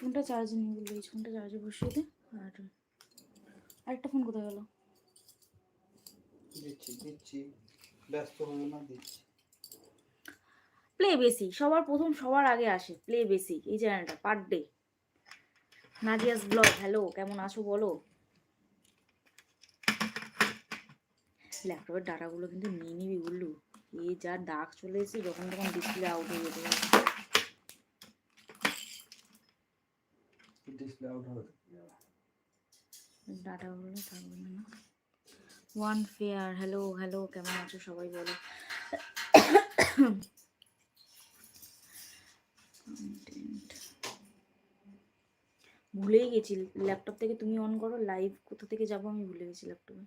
ফোনটা চার্জে নিয়ে বলল এই ফোনটা চার্জে বসিয়ে দে আর আরেকটা ফোন কোথায় গেল? দিচ্ছি দিচ্ছি। ব্যস্ত হয়ে না দিচ্ছি। প্লে বেসি সবার প্রথম সবার আগে আসে প্লে বেসি এই চ্যানেলটা পার ডে নাদিয়াস ব্লগ হ্যালো কেমন আছো বলো? ল্যাপটপের ডাটাগুলো কিন্তু নিয়ে নিবি বুঝলু এ যা দাগ চলে এসেছে যখন তখন ডিসপ্লে আউট হয়ে যেতে ডিসপ্লে আউট হবে ডাটাগুলো থাকবে না না। ওয়ান ফেয়ার হ্যালো হ্যালো কেমন আছো সবাই বলো? ভুলেই গেছি ল্যাপটপ থেকে তুমি অন করো লাইভ কোথা থেকে যাব আমি ভুলে গেছি ল্যাপটপে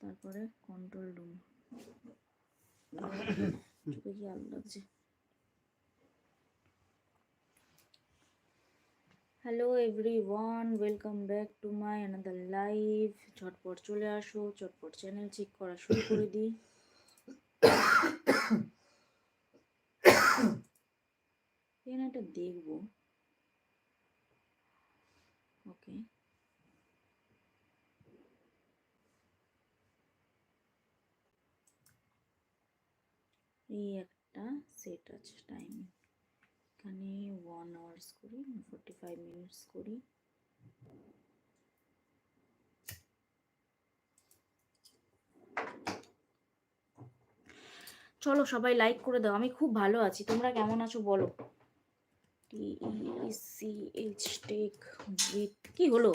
তারপরে কন্ট্রোল রুম চোখে কি আলো লাগছে। Hello everyone welcome back to my another live চটপট চলে আসো চটপট চ্যানেল চেক করা শুরু করে দিই। এখানে একটা দেখব। ওকে এই একটা সেট আছে টাইম এখানে ওয়ান আওয়ার্স করি ফোর্টি ফাইভ মিনিটস করি। চলো সবাই লাইক করে দাও, আমি খুব ভালো আছি। তোমরা কেমন আছো বলো? T C H tech with কি হলো?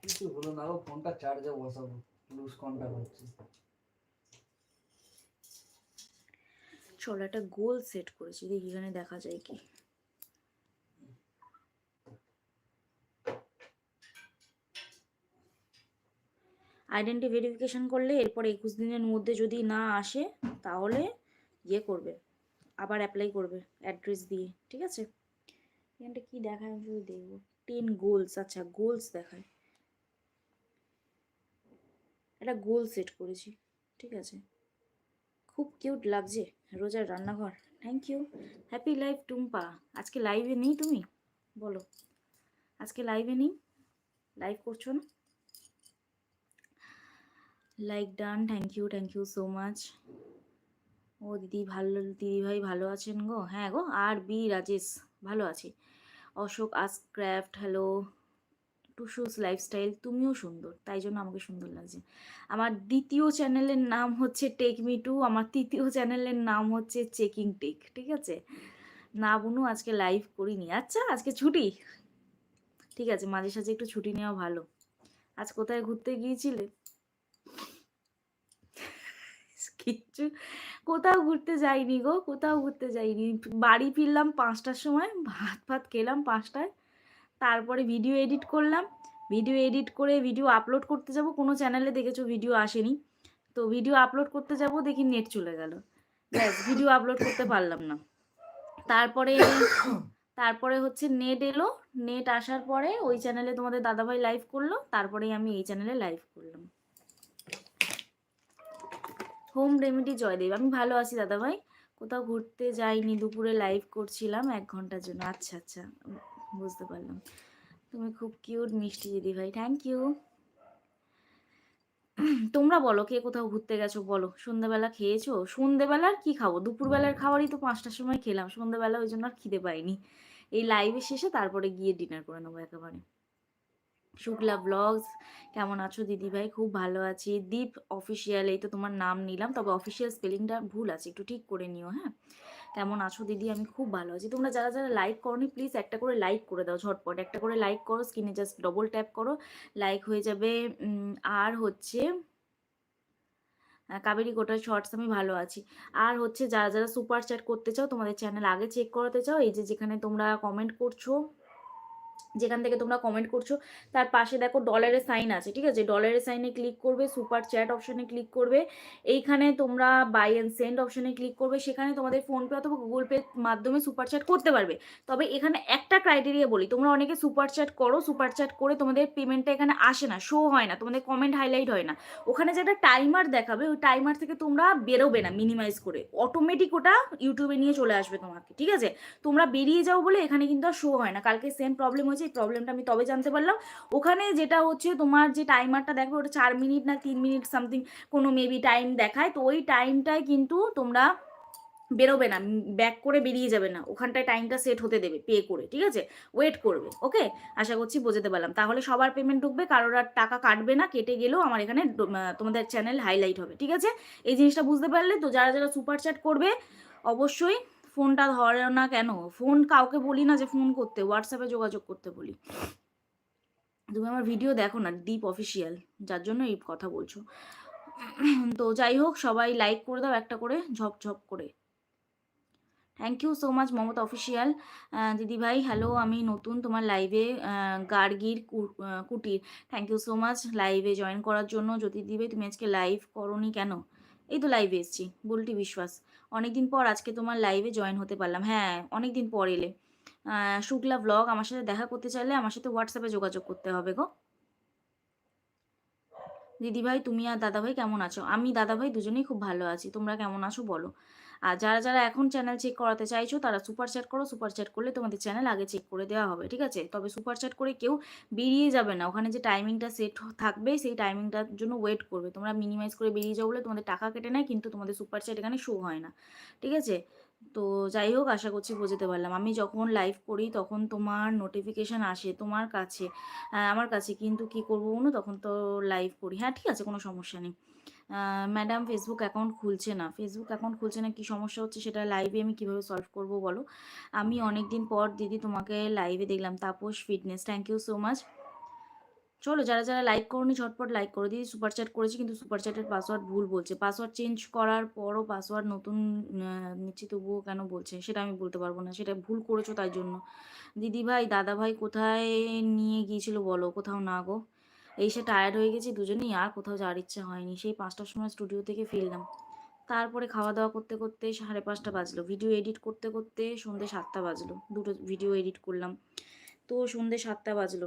কিছু হলো না ফোনটা চার্জে বসাবো লুজ কন্টাক্ট হচ্ছে। চলো একটা গোল সেট করেছি। দেখি এখানে দেখা যায় কি। আইডেন্টি ভেরিফিকেশন করলে এরপর একুশ দিনের মধ্যে যদি না আসে, তাহলে ইয়ে করবে। আবার অ্যাপ্লাই করবে অ্যাড্রেস দিয়ে, ঠিক আছে? এখানটা কি দেখায় আমি শুধু দেখব। টেন গোলস আচ্ছা গোলস দেখায়। একটা গোল সেট করেছি, ঠিক আছে? খুব কিউট লাগছে। রোজার রান্নাঘর। Thank you happy life Tumpa. আজকে লাইভে নেই তুমি? বলো। আজকে লাইভে নেই? লাইভ করছ না? Like done thank you thank you so much ও দিদি ভালো, দিদি ভাই ভালো আছেন গো? হ্যাঁ গো, আর বি রাজেশ, ভালো আছে। অশোক আস ক্র্যাফট হ্যালো টুসুস লাইফস্টাইল, তুমিও সুন্দর, তাই জন্য আমাকে সুন্দর লাগছে। আমার দ্বিতীয় চ্যানেলের নাম হচ্ছে টেক মি টু আমার তৃতীয় চ্যানেলের নাম হচ্ছে চেকিং টেক ঠিক আছে? না বুনু, আজকে লাইভ করিনি। আচ্ছা আজকে ছুটি? ঠিক আছে, মাঝে সাঝে একটু ছুটি নেওয়া ভালো। আজ কোথায় ঘুরতে গিয়েছিলে? কিচ্ছু কোথাও ঘুরতে যাইনি গো, কোথাও ঘুরতে যাইনি। বাড়ি ফিরলাম পাঁচটার সময়, ভাত ভাত খেলাম পাঁচটায়। তারপরে ভিডিও এডিট করলাম। ভিডিও এডিট করে ভিডিও আপলোড করতে যাব। কোনো চ্যানেলে দেখেছ ভিডিও আসেনি। তো ভিডিও আপলোড করতে যাব, দেখি নেট চলে গেল। ব্যাস ভিডিও আপলোড করতে পারলাম না। তারপরে তারপরে হচ্ছে নেট এলো। নেট আসার পরে ওই চ্যানেলে তোমাদের দাদাভাই লাইভ করল। তারপরেই আমি এই চ্যানেলে লাইভ করলাম। Home remedy Joydeb. আমি ভালো আছি দাদাভাই। কোথাও ঘুরতে যাইনি, দুপুরে লাইভ করছিলাম এক ঘণ্টার জন্য। আচ্ছা আচ্ছা। বুঝতে পারলাম। তুমি খুব কিউট, মিষ্টি দিদি ভাই থ্যাংক ইউ তোমরা বলো, কে কোথাও ঘুরতে গেছো বলো। সন্ধ্যাবেলা খেয়েছো? সন্ধ্যেবেলা আর কি খাব? দুপুরবেলার খাবারই তো পাঁচটার সময় খেলাম। সন্ধ্যাবেলা ওই জন্য আর খিদে পাইনি। এই লাইভের শেষে তারপরে গিয়ে ডিনার করে নেব একেবারে। শুক্লা ব্লগস। কেমন আছো দিদি ভাই খুব ভালো আছি। দীপ অফিসিয়াল এই তো তোমার নাম নিলাম। তবে অফিসিয়াল স্পেলিংটা ভুল আছে, একটু ঠিক করে নিও হ্যাঁ? কেমন আছো দিদি? আমি খুব ভালো আছি। তোমরা যারা যারা লাইক করনি প্লিজ একটা করে লাইক করে দাও ঝটপট। একটা করে লাইক করো স্ক্রিনে জাস্ট ডবল ট্যাপ করো লাইক হয়ে যাবে আর হচ্ছে কাবেরি গোটা শর্টস আমি ভালো আছি। আর হচ্ছে যারা যারা সুপার চ্যাট করতে চাও, তোমাদের চ্যানেল আগে চেক করাতে চাও, এই যে যেখানে তোমরা কমেন্ট করছ যেখান থেকে তোমরা কমেন্ট করছ, তার পাশে দেখো ডলারের সাইন আছে, ঠিক আছে? ডলারের সাইনে ক্লিক করবে সুপার চ্যাট অপশনে ক্লিক করবে। এইখানে তোমরা বাই অ্যান্ড সেন্ড অপশনে ক্লিক করবে, সেখানে তোমাদের ফোনপে অথবা গুগল পে মাধ্যমে সুপার চ্যাট করতে পারবে। তবে এখানে একটা ক্রাইটেরিয়া বলি, তোমরা অনেকে সুপার চ্যাট করো সুপার চ্যাট করে তোমাদের পেমেন্টটা এখানে আসে না শো হয় না, তোমাদের কমেন্ট হাইলাইট হয় না। ওখানে যে একটা টাইমার দেখাবে, ওই টাইমার থেকে তোমরা বেরোবে না মিনিমাইজ করে অটোমেটিক ওটা ইউটিউবে নিয়ে চলে আসবে তোমাকে, ঠিক আছে? তোমরা বেরিয়ে যাও বলে এখানে কিন্তু আর শো হয় না, কালকে সেম প্রবলেম হয়েছে, এই প্রবলেমটা আমি তবে জানতে পারলাম। ওখানে যেটা হচ্ছে, তোমার যে টাইমারটা দেখবে ওটা চার মিনিট না তিন মিনিট সামথিং কোনো মেবি টাইম দেখায়। তো ওই টাইমটায় কিন্তু তোমরা বেরোবে না, ব্যাক করে বেরিয়ে যাবে না। ওখানটায় টাইমটা সেট হতে দেবে পে করে, ঠিক আছে? ওয়েট করবে ওকে আশা করছি বোঝাতে পারলাম। তাহলে সবার পেমেন্ট ঢুকবে, কারোর আর টাকা কাটবে না, কেটে গেলেও আমার এখানে তোমাদের চ্যানেল হাইলাইট হবে, ঠিক আছে? এই জিনিসটা বুঝতে পারলে তো যারা যারা সুপার চ্যাট করবে, অবশ্যই ফোনটা ধরে না কেন? ফোন কাউকে বলি না যে ফোন করতে হোয়াটসঅ্যাপে যোগাযোগ করতে বলি। তুমি আমার ভিডিও দেখো না ডিপ অফিসিয়াল যার জন্য এই কথা বলছো। তো যাই হোক, সবাই লাইক করে দাও একটা করে, ঝপ ঝপ করে। Thank you so much Mamata official দিদি ভাই হ্যালো আমি নতুন তোমার লাইভে গার্গির কুটির। থ্যাংক ইউ সো মাচ লাইভে জয়েন করার জন্য। যদি দিবে তুমি আজকে লাইভ করনি কেন? এই তো লাইভে এসছি, বুলটি বিশ্বাস। অনেকদিন পর আজকে তোমার লাইভে জয়েন হতে পারলাম। হ্যাঁ অনেকদিন পর এলে। শুক্লা ব্লগ আমার সাথে দেখা করতে চাইলে আমার সাথে হোয়াটসঅ্যাপে যোগাযোগ করতে হবে গো। দিদিভাই, তুমি আর দাদাভাই কেমন আছো? আমি দাদাভাই দুজনেই খুব ভালো আছি। তোমরা কেমন আছো বলো। আর যারা যারা এখন চ্যানেল চেক করাতে চাইছো, তারা সুপার চ্যাট করো। সুপার চ্যাট করলে তোমাদের চ্যানেল আগে চেক করে দেওয়া হবে, ঠিক আছে? তবে সুপার চ্যাট করে কেউ বেরিয়ে যাবে না। ওখানে যে টাইমিংটা সেট থাকবে, সেই টাইমিংটার জন্য ওয়েট করবে। তোমরা মিনিমাইজ করে বেরিয়ে যাও বলে তোমাদের টাকা কেটে নেয়, কিন্তু তোমাদের সুপার চ্যাট এখানে শো হয় না, ঠিক আছে? তো যাই হোক, আশা করছি বোঝাতে পারলাম। আমি যখন লাইভ করি, তখন তোমার নোটিফিকেশান আসে তোমার কাছে। আমার কাছে। কিন্তু কি করব তখন তো লাইভ করি। হ্যাঁ ঠিক আছে? কোনো সমস্যা নেই। ম্যাডাম ফেসবুক অ্যাকাউন্ট খুলছে না। ফেসবুক অ্যাকাউন্ট খুলছে না, কি সমস্যা হচ্ছে সেটা লাইভে আমি কীভাবে সলভ করব বলো? আমি অনেক দিন পর দিদি তোমাকে লাইভে দেখলাম, Tapas fitness thank you so much চলো, যারা যারা লাইক করনি, ঝটপট লাইক করে দিই। সুপার চ্যাট করেছি, কিন্তু সুপার চ্যাটের পাসওয়ার্ড ভুল বলছে। পাসওয়ার্ড চেঞ্জ করার পরও পাসওয়ার্ড নতুন নিচ্ছি, তবুও কেন বলছে? সেটা আমি বলতে পারব না। সেটা ভুল করেছ তাই জন্য। দিদি ভাই, দাদা ভাই কোথায় নিয়ে গিয়েছিল বলো? কোথাও না গো। এই সে টায়ার্ড হয়ে গেছি, দুজনেই আর কোথাও যাওয়ার ইচ্ছা হয়নি। সেই পাঁচটার সময় স্টুডিও থেকে ফিরলাম। তারপরে খাওয়া দাওয়া করতে করতে সাড়ে পাঁচটা বাজলো। ভিডিও এডিট করতে করতে সন্ধ্যে সাতটা বাজলো। দুটো ভিডিও এডিট করলাম। তো সন্ধ্যে সাতটা বাজলো।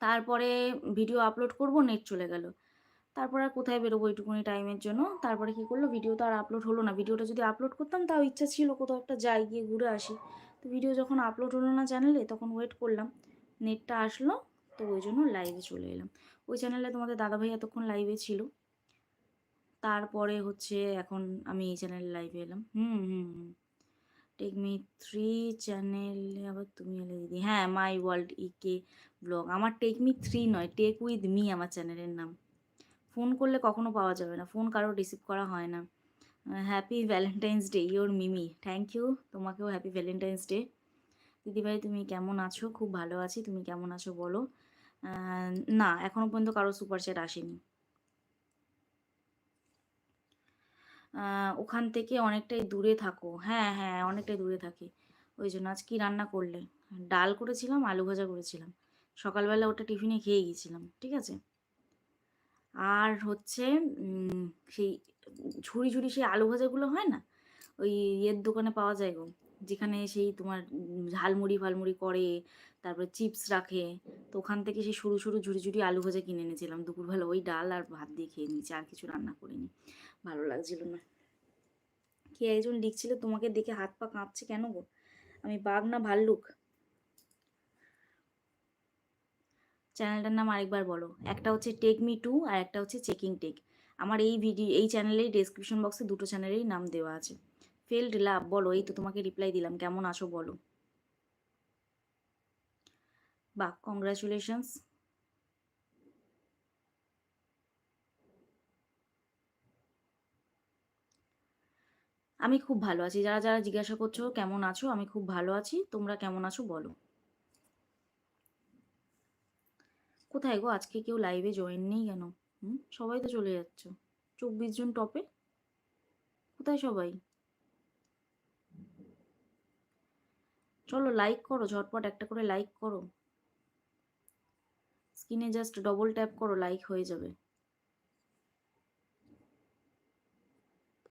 তারপরে ভিডিও আপলোড করব নেট চলে গেল। তারপর আর কোথায় বেরোবো এইটুকুনি টাইমের জন্য? তারপরে কি করল? ভিডিও তো আর আপলোড হলো না। ভিডিওটা যদি আপলোড করতাম, তাও ইচ্ছা ছিল কোথাও একটা যাই গিয়ে ঘুরে আসি। তো ভিডিও যখন আপলোড হলো না চ্যানেলে তখন ওয়েট করলাম। নেটটা আসলো। তো ওই জন্য লাইভে চলে এলাম। ওই চ্যানেলে তোমাদের দাদাভাই এতক্ষণ লাইভে ছিল। তারপরে হচ্ছে এখন আমি এই চ্যানেলে লাইভে এলাম। হুম হুম হুম। টেক মি থ্রি চ্যানেলে আবার তুমি এলে দিদি। হ্যাঁ মাই ওয়ার্ল্ড ইকে ব্লগ আমার টেক মি থ্রি নয় টেক উইথ মি আমার চ্যানেলের নাম। ফোন করলে কখনো পাওয়া যাবে না। ফোন কারও রিসিভ করা হয় না। Happy Valentine's day your Mimi thank you তোমাকেও হ্যাপি ভ্যালেন্টাইন্স ডে দিদিভাই, তুমি কেমন আছো? খুব ভালো আছি। তুমি কেমন আছো বলো? না, এখনও পর্যন্ত কারও সুপার চ্যাট আসেনি ওখান থেকে অনেকটাই দূরে থাকো। হ্যাঁ হ্যাঁ অনেকটাই দূরে থাকি। ওই জন্য আজ কি রান্না করলে? ডাল করেছিলাম, আলু ভাজা করেছিলাম। সকালবেলা ওটা টিফিনে খেয়ে গিয়েছিলাম, ঠিক আছে? আর হচ্ছে সেই ঝুড়ি ঝুড়ি সেই আলু ভাজাগুলো হয় না? ওই ইয়ের দোকানে পাওয়া যায় গো। যেখানে সেই তোমার ঝালমুড়ি ফালমুড়ি করে, তারপরে চিপস রাখে, তো ওখান থেকে সেই সরু সরু ঝুড়ি ঝুড়ি আলু ভাজা কিনে এনেছিলাম। দুপুরবেলা ওই ডাল আর ভাত দিয়ে খেয়ে নিয়েছি, আর কিছু রান্না করিনি। ভালো লাগছিল না। কে একজন লিখছিল, তোমাকে দেখে হাত পা কাঁপছে কেন গো? আমি বাঘ না ভাল্লুক? চ্যানেলটার নাম আরেকবার বলো। একটা হচ্ছে টেক মি টু আর একটা হচ্ছে চেকিং টেক আমার এই ভিডিও, এই চ্যানেলের ডেসক্রিপশন বক্সে দুটো চ্যানেলেরই নাম দেওয়া আছে। ফেল্ড লাভ, বলো, এই তো তোমাকে রিপ্লাই দিলাম, কেমন আছো বলো। বাহ কংগ্রাচুলেশনস আমি খুব ভালো আছি, যারা যারা জিজ্ঞাসা করছ কেমন আছো, আমি খুব ভালো আছি, তোমরা কেমন আছো বলো। কোথায় গো, আজকে কেউ লাইভে জয়েন নেই কেন? হুম, সবাই তো চলে যাচ্ছ। চব্বিশ জন টপে কোথায় সবাই? চলো লাইক করো, ঝটপট একটা করে লাইক করো। স্ক্রিনে জাস্ট ডবল ট্যাপ করো লাইক হয়ে যাবে।